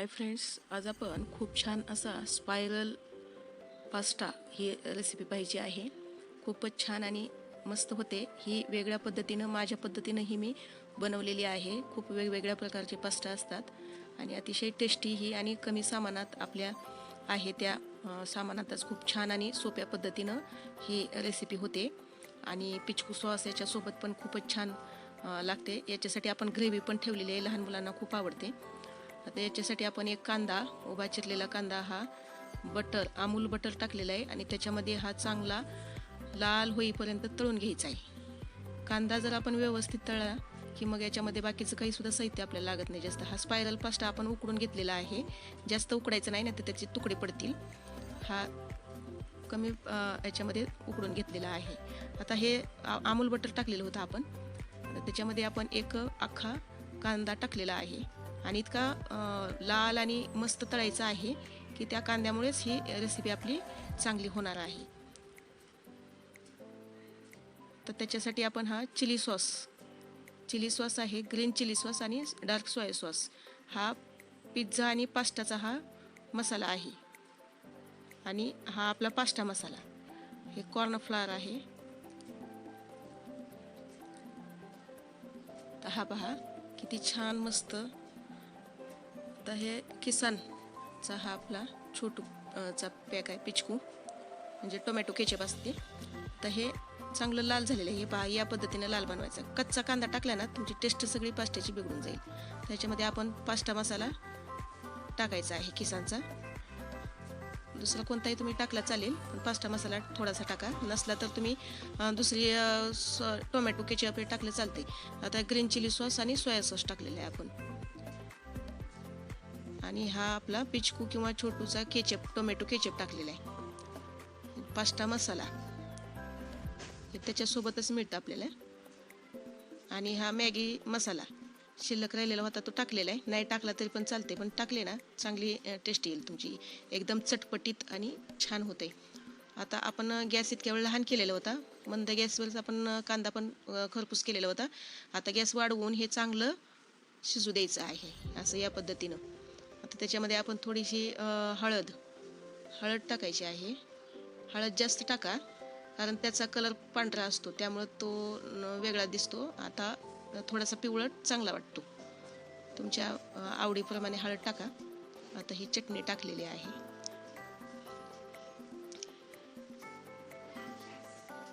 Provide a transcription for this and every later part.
Hi friends आज आपण खूप छान असा स्पायरल पास्ता ही रेसिपी पाहिजे आहे. खूपच छान आणि मस्त होते. ही वेगळ्या पद्धतीनं माझ्या पद्धतीनं ही मी बनवलेली आहे. खूप वेगवेगळ्या प्रकारचे पास्ता असतात आणि अतिशय टेस्टी ही आणि कमी सामानात आपल्या आहे त्या सामानातच खूप छान आणि सोप्या पद्धतीनं ही रेसिपी होते. आणि पिचकू सॉस याच्यासोबत पण खूपच छान लागते. याच्यासाठी आपण ग्रेव्ही पण ठेवलेली आहे. लहान मुलांना खूप आवडते. आता याच्यासाठी आपण एक कांदा उभा चिरलेला कांदा हा बटर अमूल बटर टाकलेला आहे आणि त्याच्यामध्ये हा चांगला लाल होईपर्यंत तळून घ्यायचा आहे. कांदा जर आपण व्यवस्थित तळला की मग याच्यामध्ये बाकीचं काही सुद्धा साहित्य आपल्याला लागत नाही. जास्त हा स्पायरल पास्ता आपण उकडून घेतलेला आहे. जास्त उकडायचं नाही ना तर त्याचे तुकडे पडतील. हा कमी याच्यामध्ये उकडून घेतलेला आहे. आता हे आ- अमूल बटर टाकलेलं होतं आपण. त्याच्यामध्ये आपण एक अख्खा कांदा टाकलेला आहे. आणि इतका लाल आणि मस्त तळायचा आहे की त्या कांद्यामुळेच ही रेसिपी आपली चांगली होणार आहे. तर त्याच्यासाठी आपण हा चिली सॉस चिली सॉस आहे ग्रीन चिली सॉस आणि डार्क सोया सॉस हा पिझ्झा आणि पास्ताचा हा मसाला आहे. आणि हा आपला पास्टा मसाला. हे कॉर्नफ्लावर आहे. तर हा पहा किती छान मस्त आता हे किसानचा हा आपला छोटू चा पॅक आहे पिचकू. म्हणजे टोमॅटो केचप असते. तर हे चांगलं लाल झालेलं आहे. हे पहा या पद्धतीने लाल बनवायचं. कच्चा कांदा टाकला ना तुमची टेस्ट सगळी पास्ट्याची बिघडून जाईल. त्याच्यामध्ये आपण पास्ता मसाला टाकायचा आहे किसानचा. दुसरा कोणताही तुम्ही टाकला चालेल पण पास्ता मसाला थोडासा टाका. नसला तर तुम्ही दुसरी टोमॅटो केचप हे टाकलं चालते आता ग्रीन चिली सॉस आणि सोया सॉस टाकलेला आहे आपण. आणि हा आपला पिचकू किंवा छोटूचा केचप टोमॅटो केचप टाकलेला आहे. पास्ता मसाला. हे त्याच्यासोबतच मिळतं आपल्याला. आणि हा मॅगी मसाला. शिल्लक राहिलेला होता तो टाकलेला आहे. नाही टाकला तरी पण चालते पण टाकले ना चांगली टेस्ट येईल तुमची. एकदम चटपटीत आणि छान होते आता आपण गॅस इतक्या वेळ लहान केलेला होता. मंद गॅसवरच आपण कांदा पण खरपूस केलेला होता. आता गॅस वाढवून हे चांगलं शिजू द्यायचं आहे असं या पद्धतीनं. त्याच्यामध्ये आपण थोडीशी हळद हळद टाकायची आहे. हळद जास्त टाका कारण त्याचा कलर पांढरा असतो त्यामुळं तो न- वेगळा दिसतो. आता थोडासा पिवळट चांगला वाटतो. तुमच्या आवडीप्रमाणे हळद टाका. आता ही चटणी टाकलेली आहे.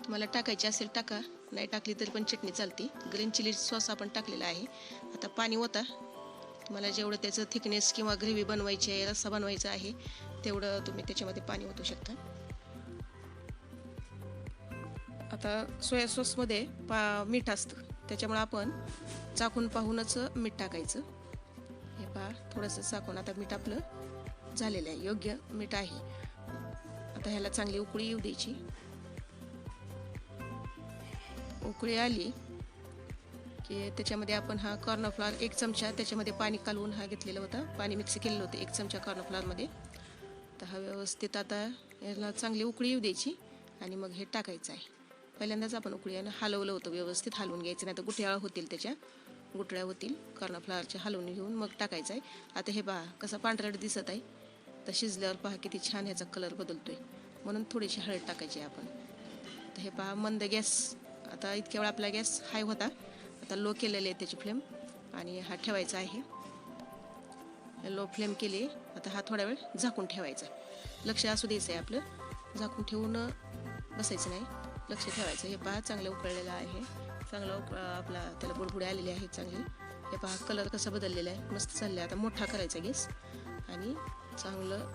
तुम्हाला टाकायची असेल टाका. नाही टाकली तरी पण चटणी चालते. ग्रीन चिली सॉस आपण टाकलेला आहे. आता पाणी होता तुम्हाला जेवढं त्याचं थिकनेस किंवा ग्रेव्ही बनवायची आहे रस्सा बनवायचा आहे तेवढं तुम्ही त्याच्यामध्ये पाणी ओतू शकता. आता सोया सॉसमध्ये पा मीठ असतं. त्याच्यामुळं आपण चाकून पाहूनच मीठ टाकायचं. हे पहा थोडंसं चाकून. आता मीठ आपलं झालेलं आहे. योग्य मीठ आहे. आता ह्याला चांगली उकळी येऊ द्यायची. उकळी आली की त्याच्यामध्ये आपण हा कॉर्नफ्लॉवर एक चमचा त्याच्यामध्ये पाणी कालवून हा घेतलेला होता. पाणी मिक्स केलेलं होतं एक चमचा कॉर्नफ्लॉवरमध्ये तर हा व्यवस्थित आता याला चांगली उकळी येऊ द्यायची आणि मग हे टाकायचं आहे. पहिल्यांदाच आपण उकळी आणि हलवलं होतं व्यवस्थित हलवून घ्यायचं नाही तर गुठळ्या होतील त्याच्या. गुठळ्या होतील कॉर्नफ्लॉवरच्या हलवून घेऊन मग टाकायचं आहे. आता हे पहा कसं पांढरट दिसत आहे. तर शिजल्यावर पहा किती छान ह्याचा कलर बदलतो आहे म्हणून थोडीशी हळद टाकायची आहे आपण. तर हे पहा मंद गॅस आता इतक्या वेळा आपला गॅस हाय होता. आता लो केलेले आहे त्याची फ्लेम आणि हा ठेवायचा आहे. लो फ्लेम केली आता हा थोडा वेळ झाकून ठेवायचा. लक्ष असू द्यायचं आहे आपलं. झाकून ठेवून बसायचं नाही. लक्ष ठेवायचं. हे पहा चांगलं उकळलेलं आहे. चांगलं उक आपला त्याला बुडबुडे आलेले आहेत चांगले. हे पहा कलर कसा बदललेला आहे. मस्त चाललं आहे आता मोठा करायचा गॅस आणि चांगलं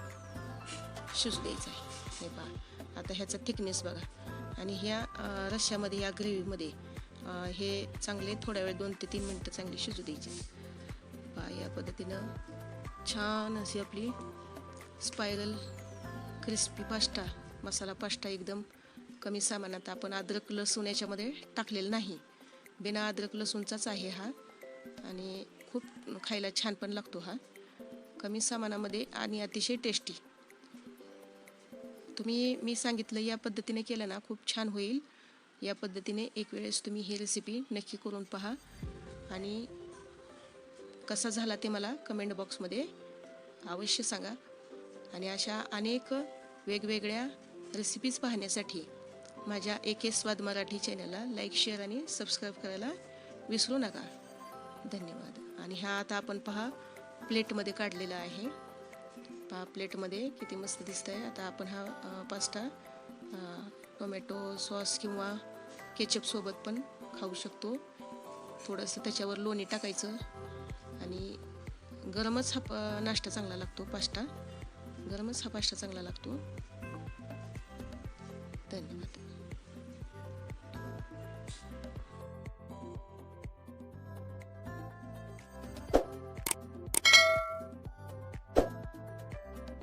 शिजू द्यायचं आहे. हे पहा आता ह्याचा थिकनेस बघा. आणि ह्या अं, रश्श्यामध्ये या ग्रेव्हीमध्ये हे चांगले थोड्या वेळ दोन ते तीन मिनटं चांगली शिजू द्यायचे. पहा या पद्धतीनं छान अशी आपली spiral crispy pasta masala pasta एकदम कमी सामानात आपण अद्रक लसूण याच्यामध्ये टाकलेलं नाही. बिना अद्रक लसूणचाच आहे हा आणि खूप खायला छान पण लागतो हा. कमी सामानामध्ये आणि अतिशय टेस्टी. तुम्ही मी सांगितलं या पद्धतीने केलं ना खूप छान होईल. या पद्धतीने एक वेळेस तुम्ही ही रेसिपी नक्की करून पहा. आणि कसा झाला ते मला कमेंट बॉक्समध्ये अवश्य सांगा. आणि अशा अनेक वेगवेगळ्या रेसिपीज पाहण्यासाठी माझ्या ए के स्वाद मराठी चॅनलला लाईक शेअर आणि सबस्क्राईब करायला विसरू नका. धन्यवाद. आणि हा आता आपण पहा प्लेटमध्ये काढलेला आहे. पहा प्लेटमध्ये किती मस्त दिसत आहे आता आपण हा पास्ता टोमॅटो सॉस किंवा केचपसोबत पण खाऊ शकतो. थोडंसं त्याच्यावर लोणी टाकायचं आणि गरमच हा प- नाश्ता चांगला लागतो पास्ता. गरमच हा पास्ता चांगला लागतो. धन्यवाद.